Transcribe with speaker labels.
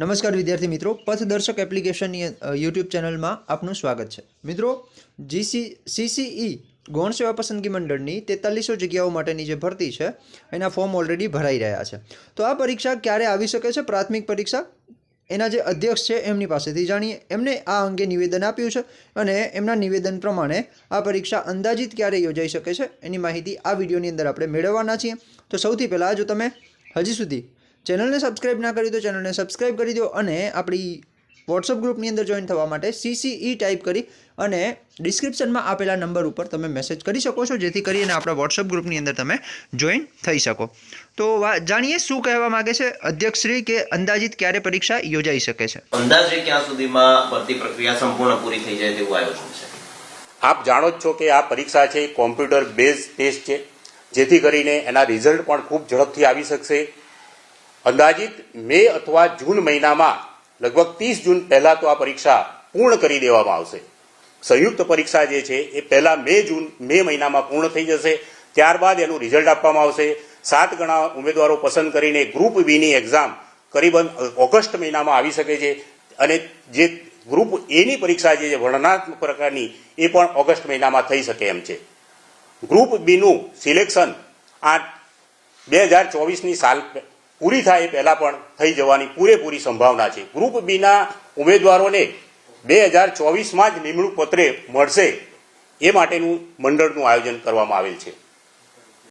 Speaker 1: નમસ્કાર વિદ્યાર્થી મિત્રો, પથદર્શક એપ્લિકેશનની યુટ્યુબ ચેનલમાં આપનું સ્વાગત છે. મિત્રો જીસી સીસીઈ ગૌણ સેવા પસંદગી મંડળની તેતાલીસો જગ્યાઓ માટેની જે ભરતી છે, એના ફોર્મ ઓલરેડી ભરાઈ રહ્યા છે. તો આ પરીક્ષા ક્યારે આવી શકે છે? પ્રાથમિક પરીક્ષા? એના જે અધ્યક્ષ છે, એમની પાસેથી જાણીએ. એમને આ અંગે નિવેદન આપ્યું છે અને એમના નિવેદન પ્રમાણે આ પરીક્ષા અંદાજિત ક્યારે યોજાઈ શકે છે, એની માહિતી આ વિડીયોની અંદર આપણે મેળવવાના છીએ. તો સૌથી પહેલાં જો તમે હજી સુધી ચેનલને સબસ્ક્રાઇબ ના કરી તો ચેનલને સબસ્ક્રાઇબ કરી દો અને આપણી વોટ્સઅપ ગ્રુપની અંદર જોઈન થવા માટે સીસીઈ ટાઈપ કરી અને ડિસ્ક્રિપ્શનમાં આપેલા નંબર ઉપર તમે મેસેજ કરી શકો છો જેથી કરીને આપણા વોટ્સઅપ ગ્રુપની અંદર તમે જોઈન થઈ શકો. તો જાણીએ શું કહેવા માંગે છે અધ્યક્ષશ્રી કે અંદાજિત ક્યારે પરીક્ષા યોજાઈ શકે છે?
Speaker 2: અંદાજે ક્યાં સુધીમાં ભરતી પ્રક્રિયા સંપૂર્ણ પૂરી થઈ જાય તેવું આયોજન છે?
Speaker 3: આપ જાણો જ છો કે આ પરીક્ષા છે કોમ્પ્યુટર બેઝ ટેસ્ટ છે જેથી કરીને એના રિઝલ્ટ પણ ખૂબ ઝડપથી આવી શકશે. અંદાજિત મે અથવા જૂન મહિનામાં, લગભગ ત્રીસ જૂન પહેલા તો આ પરીક્ષા પૂર્ણ કરી દેવામાં આવશે. સંયુક્ત પરીક્ષા જે છે, એ પહેલા મે જૂન, મે મહિનામાં પૂર્ણ થઈ જશે. ત્યારબાદ એનું રિઝલ્ટ આપવામાં આવશે. સાત ગણા ઉમેદવારો પસંદ કરીને ગ્રુપ બીની એક્ઝામ કરીબન ઓગસ્ટ મહિનામાં આવી શકે છે. અને જે ગ્રુપ એની પરીક્ષા જે છે, વર્ણનાત્મક પ્રકારની, એ પણ ઓગસ્ટ મહિનામાં થઈ શકે એમ છે. ગ્રુપ બીનું સિલેક્શન આ બે હજાર ચોવીસની સાલ પૂરી થાય એ પહેલા પણ થઈ જવાની પૂરેપૂરી સંભાવના છે. ગ્રુપ બીના ઉમેદવારોને બે હજાર ચોવીસમાં જ નિમણૂક પત્રે મળશે એ માટેનું મંડળનું આયોજન કરવામાં આવેલ છે.